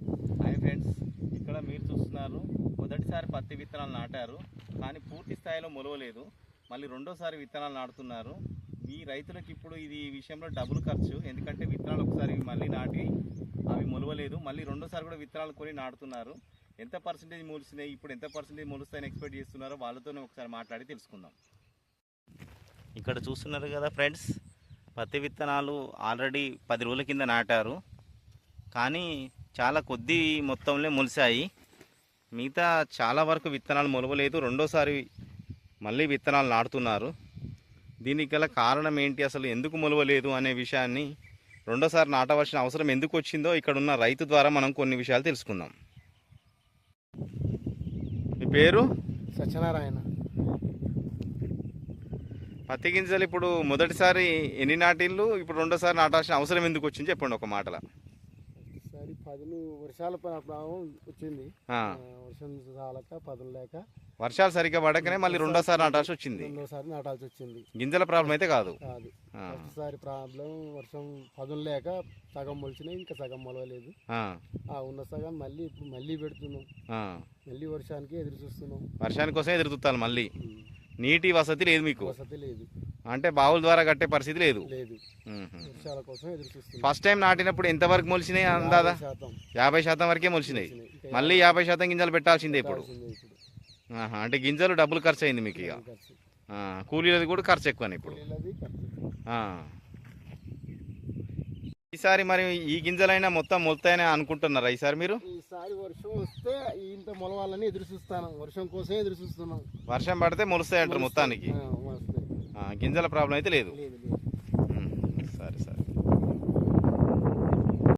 Hi friends ఇక్కడ మీరు చూస్తున్నారు. మొదటిసారి పత్తి విత్తనాలు నాటారు కానీ పూర్తి స్థాయిలో మొలవలేదు. మళ్ళీ రెండోసారి విత్తనాలు నాటుతున్నారు. ఈ రైతులకు ఇప్పుడు ఇది ఈ విషయంలో డబుల్ ఖర్చు. ఎందుకంటే విత్తనాలు ఒకసారి మళ్ళీ నాటి అవి మొలవలేదు. మళ్ళీ రెండోసారి కూడా విత్తనాలు కొని నాటుతున్నారు. ఎంత పర్సెంటేజ్ మొలిసినాయి ఇప్పుడు ఎంత పర్సెంటేజ్ మొలుస్తాయని ఎక్స్పెక్ట్ చేస్తున్నారో వాళ్ళతోనే ఒకసారి మాట్లాడి తెలుసుకుందాం. ఇక్కడ చూస్తున్నారు కదా ఫ్రెండ్స్ పత్తి విత్తనాలు ఆల్రెడీ పది రోజుల కింద నాటారు. కానీ చాలా కొద్ది మొత్తంలో మొలిసాయి మిగతా చాలా వరకు విత్తనాలు మొలవలేదు. రెండోసారి మళ్ళీ విత్తనాలు నాటుతున్నారు. దీనికి గల కారణం ఏంటి? అసలు ఎందుకు మొలవలేదు అనే విషయాన్ని రెండోసారి నాటవలసిన అవసరం ఎందుకు వచ్చిందో ఇక్కడ ఉన్న రైతు ద్వారా మనం కొన్ని విషయాలు తెలుసుకుందాం. మీ పేరు? సత్యనారాయణ. పత్తి గింజలు ఇప్పుడు మొదటిసారి ఎన్ని నాటిళ్ళు ఇప్పుడు రెండోసారి నాటాల్సిన అవసరం ఎందుకు వచ్చింది? చెప్పండి ఒక మాటలో. ఈసారి పదులు వర్షాల ప్రభావం వచ్చింది. వర్షం చాలక పదులు లేక. వర్షాలు సరిగ్గా పడకనే మళ్ళీ రెండోసారి నాటాల్సి వచ్చింది. రెండోసారి నాటాల్సి వచ్చింది. గింజల ప్రాబ్లం అయితే కాదు. కాదు. ఆ, ఫస్ట్ సారి ప్రాబ్లం వర్షం పదులు లేక సగం మొలిచినాయి ఇంకా సగం మొలవలేదు. ఉన్న సగం మళ్ళీ ఇప్పుడు మళ్ళీ పెడుతున్నాం. మళ్ళీ వర్షానికి ఎదురు చూస్తున్నాం. వర్షాని కోసం ఎదురు చూస్తాను మళ్ళీ. నీటి వసతి లేదు మీకు. వసతి లేదు. అంటే బావుల ద్వారా కట్టే పరిస్థితి లేదు. కోసం ఎదురు ఫస్ట్ టైం నాటినప్పుడు ఎంతవరకు మొలిచినాయి అందాదా యాభై శాతం. యాభై శాతం వరకే మొలిచినాయి. మళ్ళీ యాభై శాతం గింజలు పెట్టాల్సిందే ఇప్పుడు. పెట్టాల్సిందే ఇప్పుడు. ఆహా, అంటే గింజలు డబ్బులు ఖర్చు అయింది మీకు ఇక. ఖర్చు. ఆ, కూలీలది కూడా ఖర్చు ఎక్కువని ఇప్పుడు. కూలీలది ఖర్చు. ఆ. ఈసారి మరి ఈ గింజలైనా మొత్తం మొలుతాయని అనుకుంటున్నారా ఈసారి మీరు? ఈసారి వర్షం వస్తే ఇంత మొలవాలని ఎదురు చూస్తాను వర్షం కోసమే ఎదురు చూస్తున్నాం. వర్షం పడితే మొలుస్తాయి. అంటారు మొత్తానికి. ఆ, గింజల ప్రాబ్లం అయితే లేదు. లేదు.